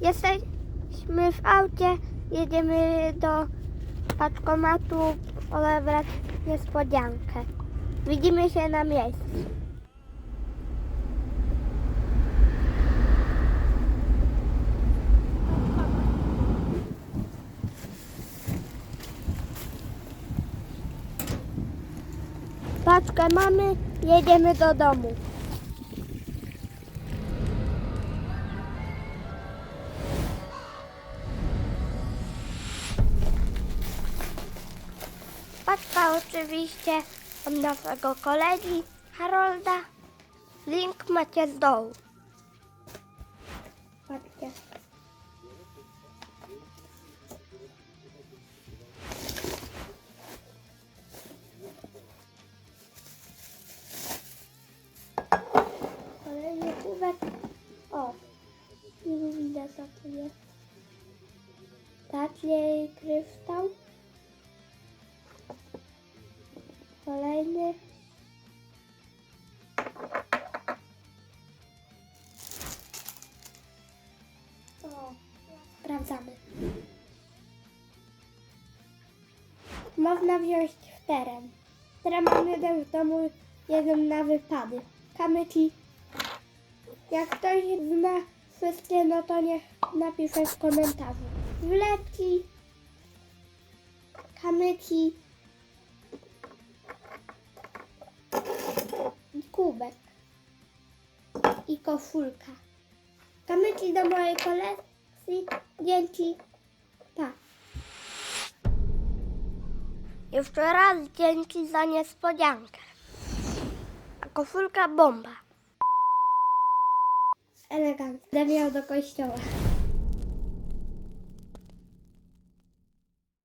Jesteśmy w aucie, jedziemy do paczkomatu odebrać niespodziankę. Widzimy się na miejscu. Paczkę mamy, jedziemy do domu. Paczka oczywiście od naszego kolegi Harolda. Link macie z dołu. Patrzcie. Kolejny kubek. O, nie widać co to jest. Takiej kryształ. Kolejny. O, sprawdzamy. Można wziąć w teren. Teraz mam jeden w domu, jeden na wypady. Kamyki. Jak ktoś zna wszystkie, no to niech napisze w komentarzu. Wleki. Kamyki. I koszulka. Kamyki do mojej kolekcji. Dzięki. Pa. Jeszcze raz dzięki za niespodziankę. A koszulka bomba. Elegancko. Będę miał do kościoła.